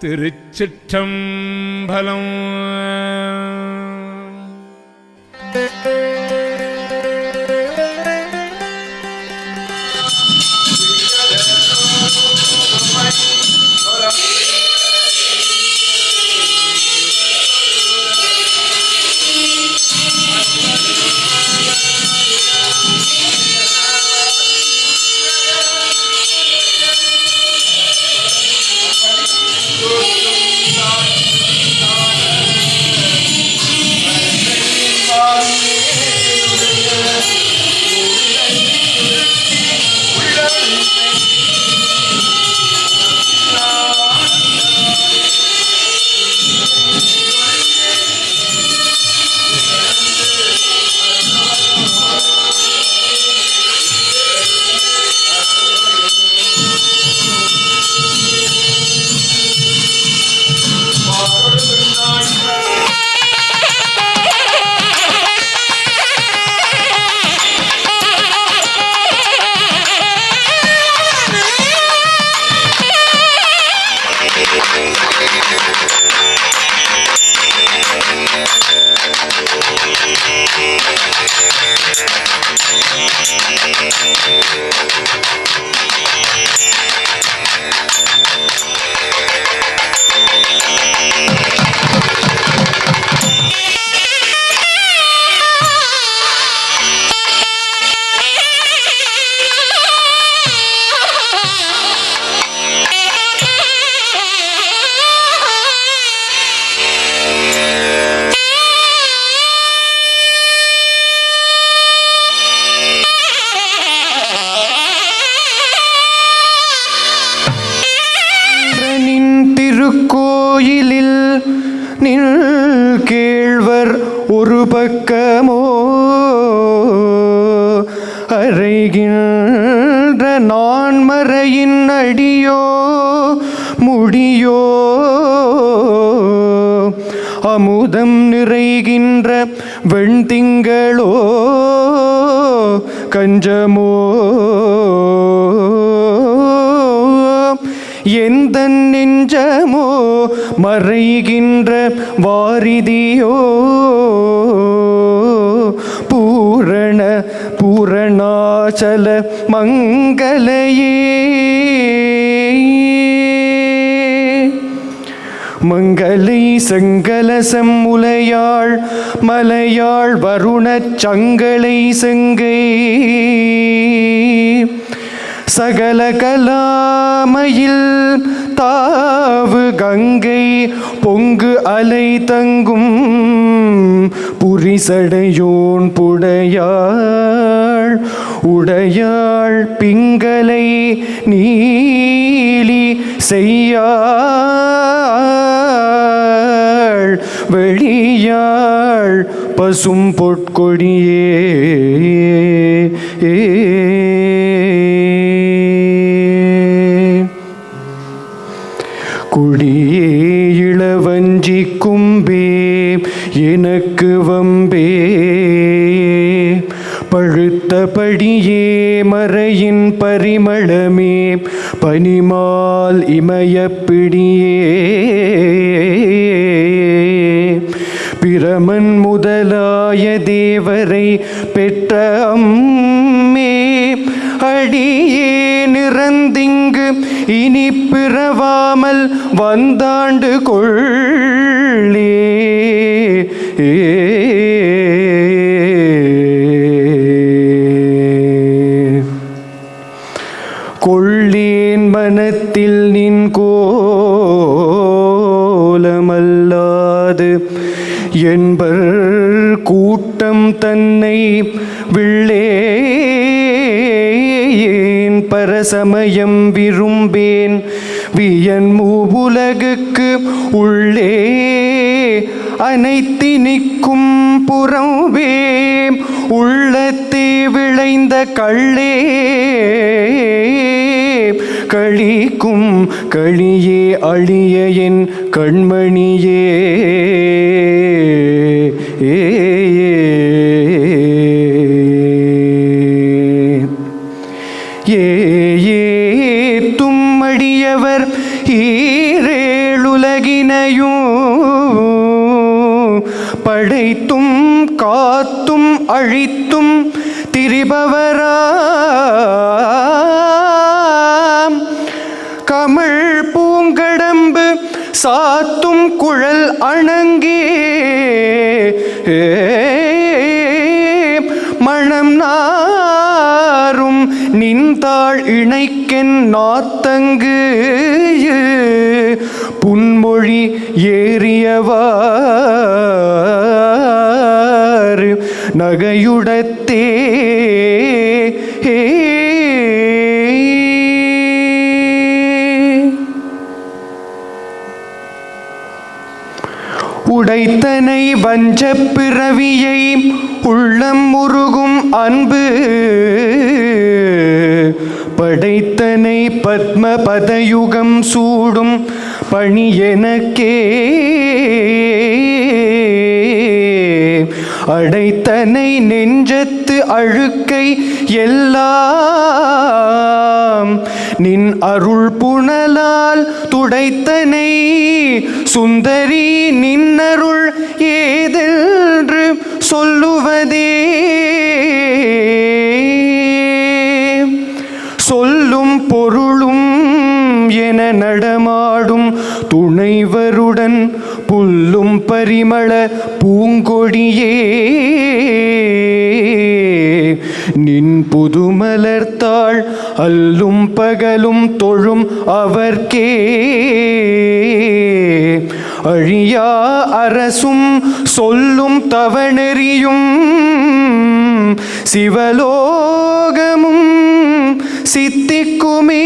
திருச்சிற்றம்பலம். வெண்திங்களோ கஞ்சமோ எந்த நெஞ்சமோ மறைகின்ற வாரிதியோ பூரண பூரணாச்சல மங்களையே. மங்களை செங்கலசம் முலையாள் மலையாள் வருணச் சங்கலை செங்கை. சகல கலாமையில் தாவு கங்கை பொங்கு அலை தங்கும் புரிசடையோன் புடையாள் உடையாள் பிங்களை நீலி செய்யாள் வெளியாள் பசும் பொற்கொடியே ஏ பழுத்தபடியே மறையின் பரிமளமே பனிமால் இமயப்பிடியே பிரமன் முதலாய தேவரை பெற்ற அம்மே அடியே நிறந்திங்கு இனி பிறவாமல் வந்தாண்டு கொள். தன்னை விள்ளேன் பரசமயம் விரும்பேன்? வியன் மூவுலகுக்கு உள்ளே அனைத்தினிக்கும் புறவே உள்ளத்தே விளைந்த கள்ளே கழிக்கும் கழியே அழிய என் கண்மணியே. ஏறியவாறு நகையுடத்தே. உடைத்தனை வஞ்ச பிறவியை உள்ளம் முருகும் அன்பு. படைத்தனை பத்ம பதயுகம் சூடும் பணி எனக்கே. அடைத்தனை நெஞ்சத்து அழுக்கை எல்லாம் நின் அருள் புனலால் துடைத்தனை. சுந்தரி நின்னருள் ஏதென்று சொல்லுவதே என நடமாடும் துணைவருடன் புல்லும் பரிமள பூங்கொடியே. நின் புதுமலர்த்தாள் அல்லும் பகலும் தொழும் அவர்க்கே. அழியா அரசும் சொல்லும் தவணெறியும் சிவலோகமும் சித்திக்குமே.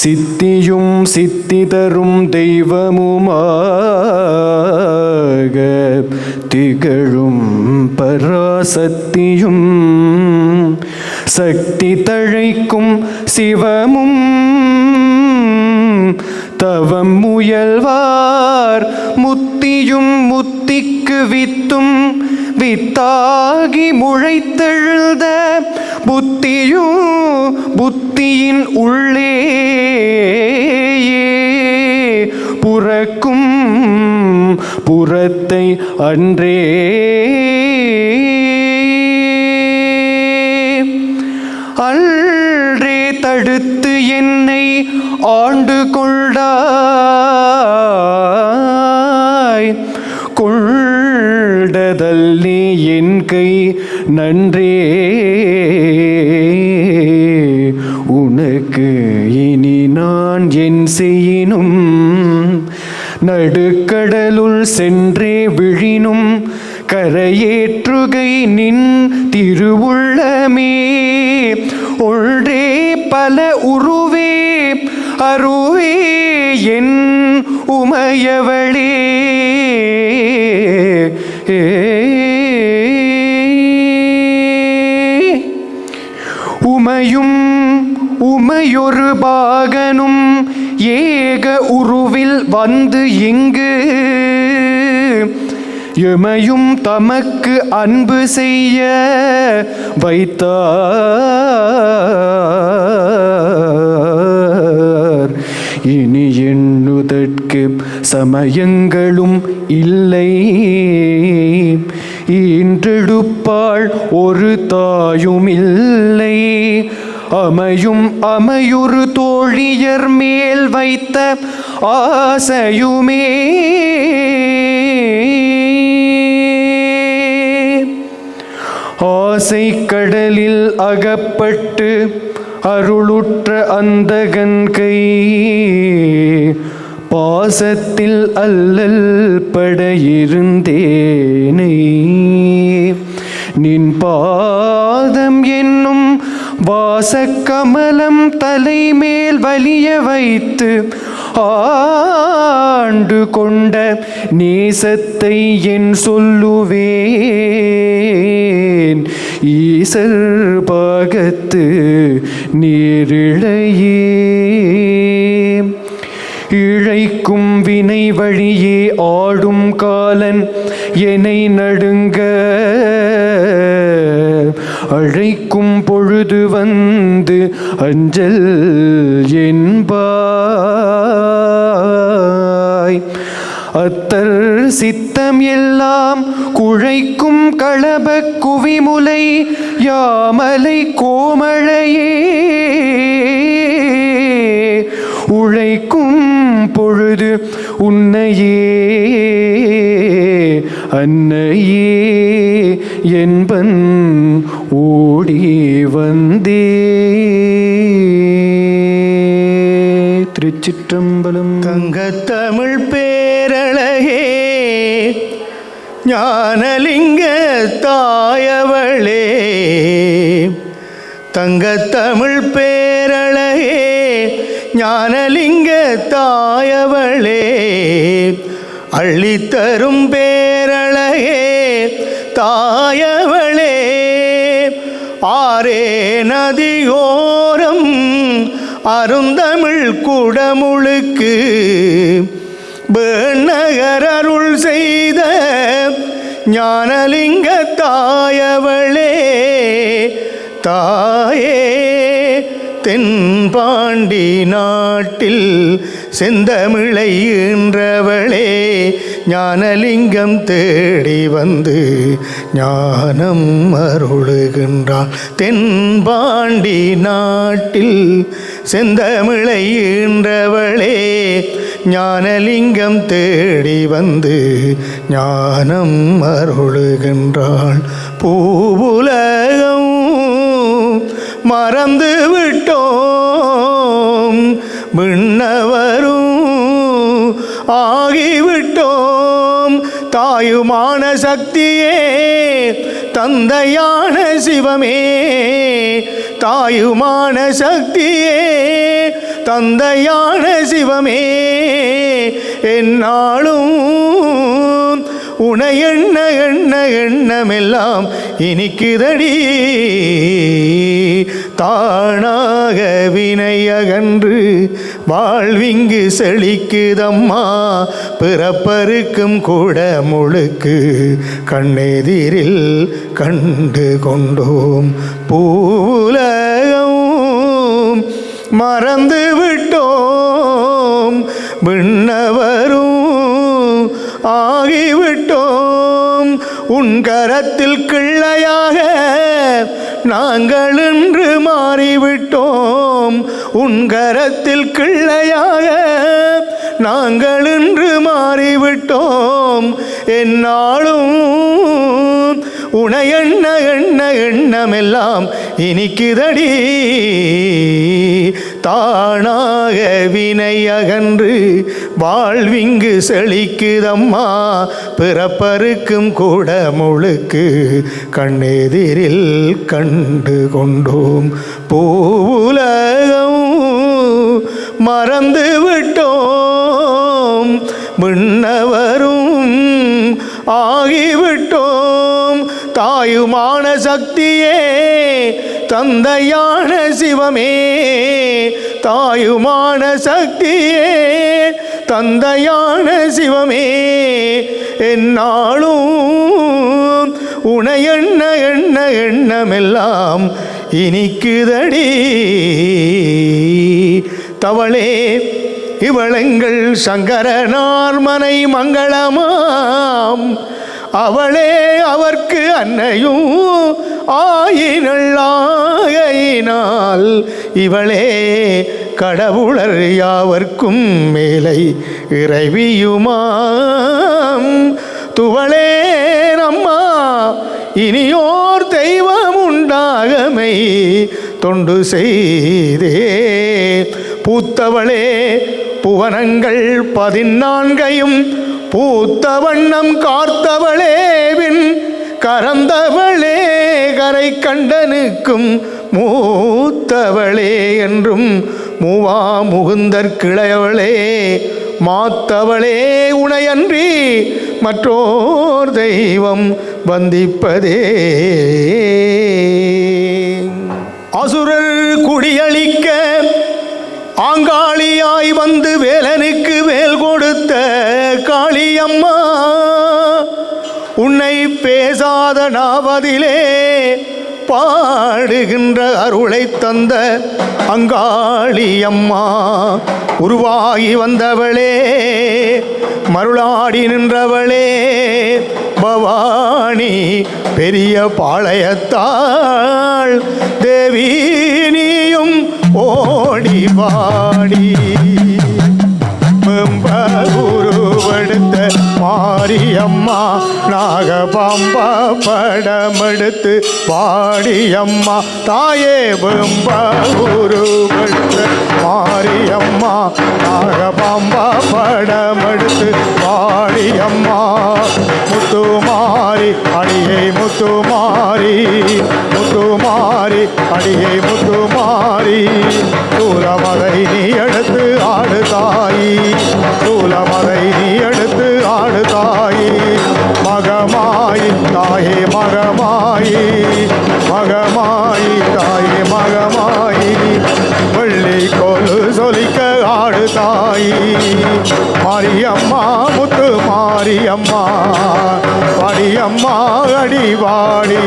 சித்தியும் சித்தி தரும் தெய்வமுமாக திகழும் பராசக்தியும் சக்தி தழைக்கும் சிவமும் தவம் முயல்வார் முத்தியும் முத்திக்கு வித்தும் வித்தாகி முளைத்தெழுத புத்தியும் புத்தியின் உள்ளேயே. புறக்கும் புறத்தை அன்றே. கை நன்றே. உனக்கு இனி நான் என் செய்யினும் நடுக்கடலுள் சென்றே விழினும் கரையேற்றுகை நின் திருவுள்ளமே. ஒன்றே பல உருவே அருவே என் உமையவளே. ஏ உமையொரு பாகனும் ஏக உருவில் வந்து இங்கு. எமையும் தமக்கு அன்பு செய்ய வைத்தார். இனி எண்ணுதற்கு சமயங்களும் இல்லை. ஈன்றெடுப்பாள் ஒரு தாயும் இல்லை. அமையும் அமையுறு தோழியர் மேல் வைத்த ஆசையுமே. ஆசை கடலில் அகப்பட்டு அருளுற்ற அந்தகன் கை பாசத்தில் அல்லல் பட இருந்தேனை நின் பா வாசக்கமலம் தலைமேல் வலிய வைத்து ஆண்டு கொண்ட நேசத்தை என் சொல்லுவேன். ஈசர் பாகத்து நேரிழையே. இழைக்கும் வினை வழியே ஆடும் காலன் என்னை நடுங்க. அழை பொழுது வந்து அஞ்சல் என்பாய். அத்தர் சித்தம் எல்லாம் குழைக்கும் களப குவிமுலை யாமலை கோமழையே. உழைக்கும் பொழுது உன்னையே அன்னையே என்பன் திருச்சிற்றம்பலம். தங்கத்தமிழ் பேரழகே ஞானலிங்க தாயவளே. தங்கத்தமிழ் பேரழகே ஞானலிங்க தாயவளே. அள்ளித்தரும் பேரழகே தாயவளே. ஆரே நதியோரம் அருந்தமிழ் குடமுழுக்கு நகர் அருள் செய்த ஞானலிங்க தாயவளே தாயே தென்பாண்டி நாட்டில் செந்தமிழை என்றவளே ஞானலிங்கம் தேடி வந்து ஞானம் அருளுகின்றாள் தென்பாண்டி நாட்டில் செந்தமிழை ஈன்றவளே ஞானலிங்கம் தேடி வந்து ஞானம் அருளுகின்றாள். பூவுலகம் மறந்து விட்டோம் விண்ணவரும் ஆகிவிட்டோம். தாயுமான சக்தியே தந்தையான சிவமே. தாயுமான சக்தியே தந்தையான சிவமே. என்னாலும் உனை எண்ண எண்ண எண்ணமெல்லாம் இனிக்குதடி. தானாக வினை அகன்று வாழ்விங்கு செழிக்குதம்மா. பிறப்பருக்கும் கூட முழுக்கு கண்ணெதிரில் கண்டு கொண்டோம். பூலகம் மறந்து விட்டோம். விண்ணவரும் ஆகிவிட்டோம். உன் கரத்தில் கிள்ளையாக நாங்கள் இன்று மாறிவிட்டோம். உன் கரத்தில் கிள்ளையாக நாங்கள் இன்று மாறிவிட்டோம். என்னாலும் உனை எண்ண எண்ண எண்ணமெல்லாம் இனிக்குதடி. தானாக வினை அகன்று வாழ்விங்கு செழிக்குதம்மா. பிறப்பருக்கும் கூட முழுக்கு கண்ணெதிரில் கண்டு கொண்டோம். பூவுலகம் மறந்து விட்டோம். முன்னவரும் ஆகிவிட்டோம். தாயுமான சக்தியே தந்தையான சிவமே. தாயுமான சக்தியே தந்தையான சிவமே. என்னாலும் உனை எண்ண எண்ண எண்ணமெல்லாம் இனிக்குதடி. தவளே இவளெங்கள் சங்கரனார் மனை மங்களமாம். அவளே அவர்க்கு அன்னையும் ஆயினள் இவளே கடவுளர் யாவர்க்கும் மேலை இறைவியுமாம். துவளே நம்மா இனியோர் தெய்வம் உண்டாகமை தொண்டு செய்தே. பூத்தவளே புவனங்கள் பதினான்கையும் பூத்த வண்ணம் கார்த்தவளேவின் கரந்தவளே கரை கண்டனுக்கும் மூத்தவளே என்றும் மூவா முகுந்தற் கிளையவளே மாத்தவளே உனையன்றி மற்றோர் தெய்வம் வந்திப்பதே. அசுரர் குடியளிக்க ஆங்காளியாய் வந்து வேலனுக்கு வேல் கொடுத்த காளியம்மா உன்னை பேசாத நாவதிலே பாடுகின்ற அருளை தந்த அங்காளியம்மா உருவாகி வந்தவளே மருளாடி நின்றவளே பவானி பெரிய பாளையத்தாள் தேவி நீயும் ஓடி வாடி உருவெடுத்த மாரியம்மா நாகபாம்பா படமெடுத்து பாடியம்மா தாயே வெம்ப உருவெடுத்த மாரியம்மா நாகபாம்பா படமெடுத்து பாடியம்மா. முத்துமாரி அடியை முத்துமாரி முத்துமாரி அடியை முத்துமாரி சூலமதை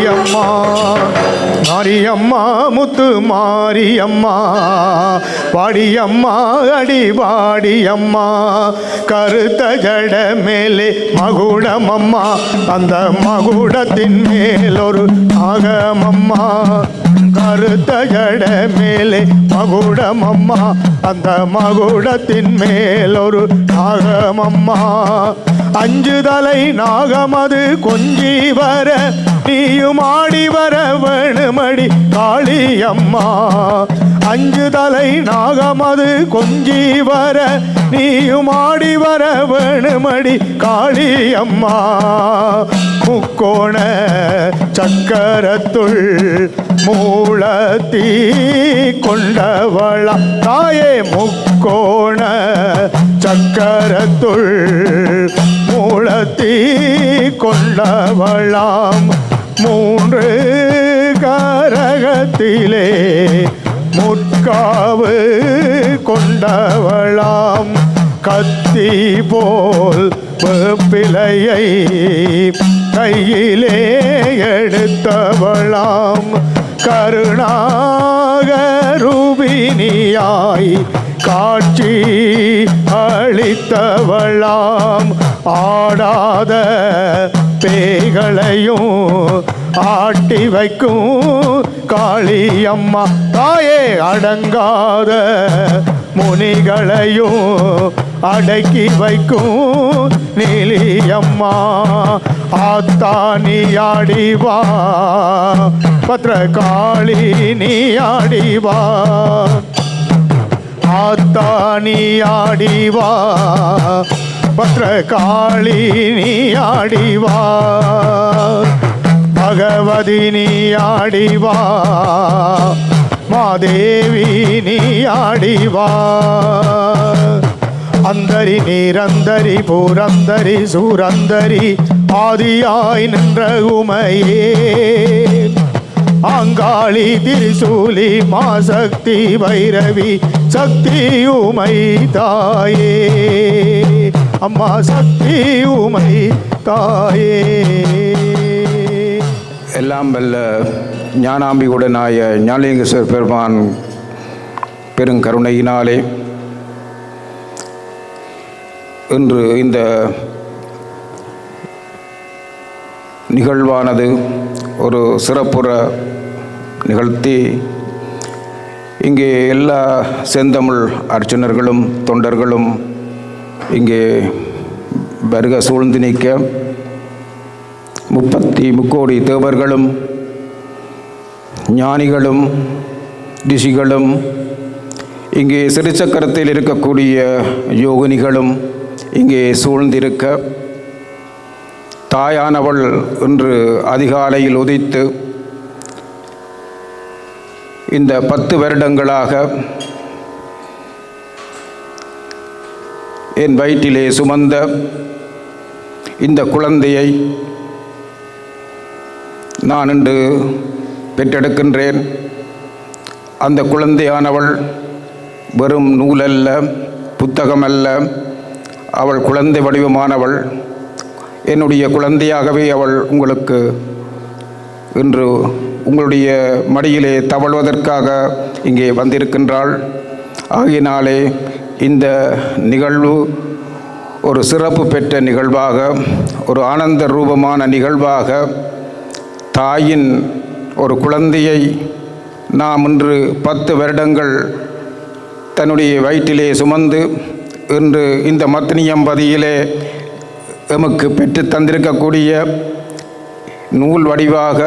மாரியம்மா மாரியம்மா முத்து மாரியம்மா வாடியம்மா அடி வாடியம்மா கருத்த ஜட மேலே மகுடமம்மா அந்த மகுடத்தின் மேலொரு ஆகமம்மா. கருத்த ஜட மேலே மகுடமம்மா அந்த மகுடத்தின் மேலொரு ஆகமம்மா. அஞ்சு தலை நாகமது கொஞ்சி வர நீயும் ஆடி வர வேணுமடி காளியம்மா. அஞ்சு தலை நாகமது கொஞ்சி வர நீயும் ஆடி வர வேணுமடி காளியம்மா. முக்கோண சக்கரத்துள் மூலத்தீ கொண்டவளா. தாயே முக்கோண சக்கரத்துள் மூலத்தீ கொண்டவளாம். மூன்று கரகத்திலே முற்காவு கொண்டவளாம். கத்தி போல் பிழையை கையிலே எடுத்தவளாம். கருணாகரூபினியாய் காட்சி அளித்தவளாம். ஆடாத பேய்களையும் ஆட்டி வைக்கும் காளியம்மா. தாயே அடங்காத முனிகளையும் அடக்கி வைக்கும் நீலியம்மா. ஆத்தா நீ ஆடி வா. பத்ரகாளி நீ ஆடி பகவதி நீ ஆடி மாதேவி நீ ஆடி அந்தரி நீரந்தரி பூரந்தரி சூரந்தரி ஆதியாய் நின்ற உமையே. ஆங்காளி திரிசூலி மாசக்தி வைரவி சக்தி உமை தாயே. அம்மா சக்தி உமை தாயே. எல்லாம் வல்ல ஞானாம்பிகுடனாய ஞானலிங்கேஸ்வர் பெருமான் பெருங்கருணையினாலே இன்று இந்த நிகழ்வானது ஒரு சிறப்புற நிகழ்த்தி இங்கே எல்லா செந்தமிழ் அர்ச்சனர்களும் தொண்டர்களும் இங்கே வருக சூழ்ந்து நிற்க. முப்பத்தி முக்கோடி தேவர்களும் ஞானிகளும் ரிஷிகளும் இங்கே சிறுச்சக்கரத்தில் இருக்கக்கூடிய யோகினிகளும் இங்கே சூழ்ந்திருக்க. தாயானவள் இன்று அதிகாலையில் உதித்து இந்த பத்து வருடங்களாக என் வயிற்றிலே சுமந்த இந்த குழந்தையை நான் இன்று பெற்றெடுக்கின்றேன். அந்த குழந்தையானவள் வெறும் நூலல்ல புத்தகமல்ல அவள் குழந்தை வடிவமானவள். என்னுடைய குழந்தையாகவே அவள் உங்களுக்கு இன்று உங்களுடைய மடியிலே தவழ்வதற்காக இங்கே வந்திருக்கின்றாள். ஆகினாலே இந்த நிகழ்வு ஒரு சிறப்பு பெற்ற நிகழ்வாக ஒரு ஆனந்த ரூபமான நிகழ்வாக தாயின் ஒரு குழந்தையை நாம் இன்று பத்து வருடங்கள் தன்னுடைய வயிற்றிலே சுமந்து இன்று இந்த மத்தினியம்பதியிலே எமக்கு பெற்று தந்திருக்கக்கூடிய நூல் வடிவாக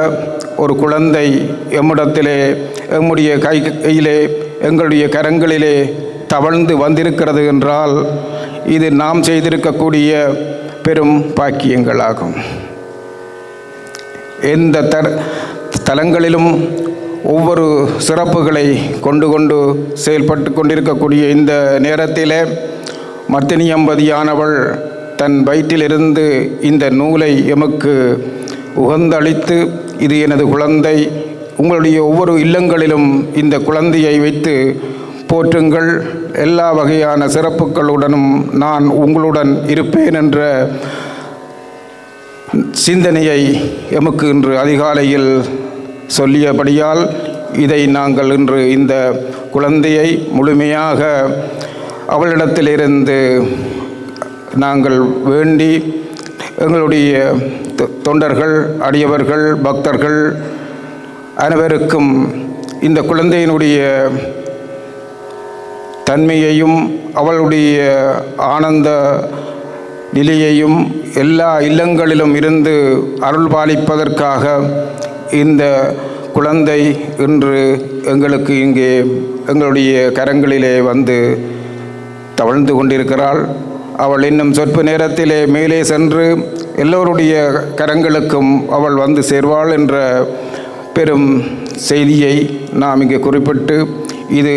ஒரு குழந்தை எம்மிடத்திலே எம்முடைய கை கையிலே எங்களுடைய கரங்களிலே தவழ்ந்து வந்திருக்கிறது என்றால் இது நாம் செய்திருக்கக்கூடிய பெரும் பாக்கியங்களாகும். எந்த தர் தலங்களிலும் ஒவ்வொரு சிறப்புகளை கொண்டு கொண்டு செயல்பட்டு கொண்டிருக்கக்கூடிய இந்த நேரத்திலே மர்த்தினியம்பதியானவள் தன் வயிற்றிலிருந்து இந்த நூலை எமக்கு உகந்தளித்து இது எனது குழந்தை உங்களுடைய ஒவ்வொரு இல்லங்களிலும் இந்த குழந்தையை வைத்து போற்றுங்கள். எல்லா வகையான சிறப்புகளுடனும் நான் உங்களுடன் இருப்பேன் என்ற சிந்தனையை எமக்கு இன்று அதிகாலையில் சொல்லியபடியால் இதை நாங்கள் இன்று இந்த குழந்தையை முழுமையாக அவளிடத்திலிருந்து நாங்கள் வேண்டி எங்களுடைய தொ- தொண்டர்கள் அடியவர்கள் பக்தர்கள் அனைவருக்கும் இந்த குழந்தையினுடைய தன்மையையும் அவளுடைய ஆனந்த நிலையையும் எல்லா இல்லங்களிலும் இருந்து அருள் பாலிப்பதற்காக இந்த குழந்தை இன்று எங்களுக்கு இங்கே எங்களுடைய கரங்களிலே வந்து தவழ்ந்து கொண்டிருக்கிறாள். அவள் இன்னும் சொற்ப நேரத்திலே மேலே சென்று எல்லோருடைய கரங்களுக்கும் அவள் வந்து சேர்வாள் என்ற பெரும் செய்தியை நாம் இங்கே குறிப்பிட்டு இது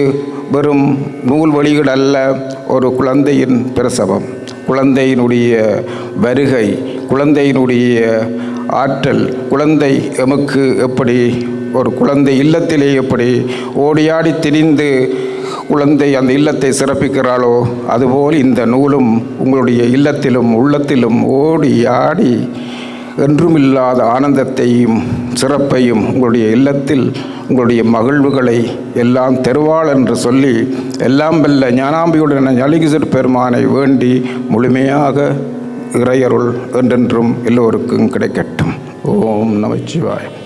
வெறும் நூல் வழிகள் அல்ல ஒரு குழந்தையின் பிரசவம். குழந்தையினுடைய வருகை குழந்தையினுடைய ஆற்றல் குழந்தை எமக்கு எப்படி ஒரு குழந்தை இல்லத்திலே எப்படி ஓடியாடி திரிந்து குழந்தை அந்த இல்லத்தை சிறப்பிக்கிறாளோ அதுபோல் இந்த நூலும் உங்களுடைய இல்லத்திலும் உள்ளத்திலும் ஓடி ஆடி என்றுமில்லாத ஆனந்தத்தையும் சிறப்பையும் உங்களுடைய இல்லத்தில் உங்களுடைய மகிழ்வுகளை எல்லாம் தருவாள் என்று சொல்லி எல்லாம் வெல்ல ஞானாம்பியுடன் ஞலிகிசர் பெருமானை வேண்டி முழுமையாக இறையருள் என்றென்றும் எல்லோருக்கும் கிடைக்கட்டும். ஓம் நமச்சிவாயம்.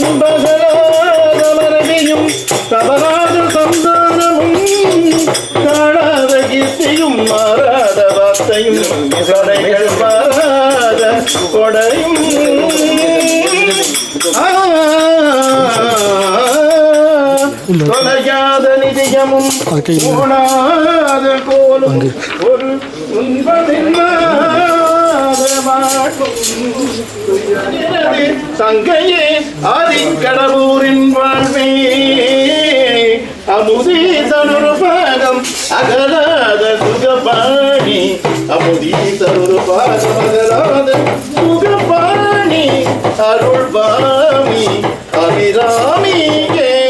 அன்பகலாத மனைவியும் தவறாத சந்தானமும் காணாத கீர்த்தியும் மாறாத வார்த்தையும் கடைகள் மாறாத கொடையும் ஆ, தொலையாத நிதியமும் ஊனாத கோலும் ஒரு துன்பமில்லாத மாட்டும் தங்கையே ஆதிக்கடலூரின் வாழ்வே. அமுதே பாகம் அகலாத சுகபாணி. அமுதே பாகம் அகலாத சுகபாணி. அருள்வாமி அபிராமியே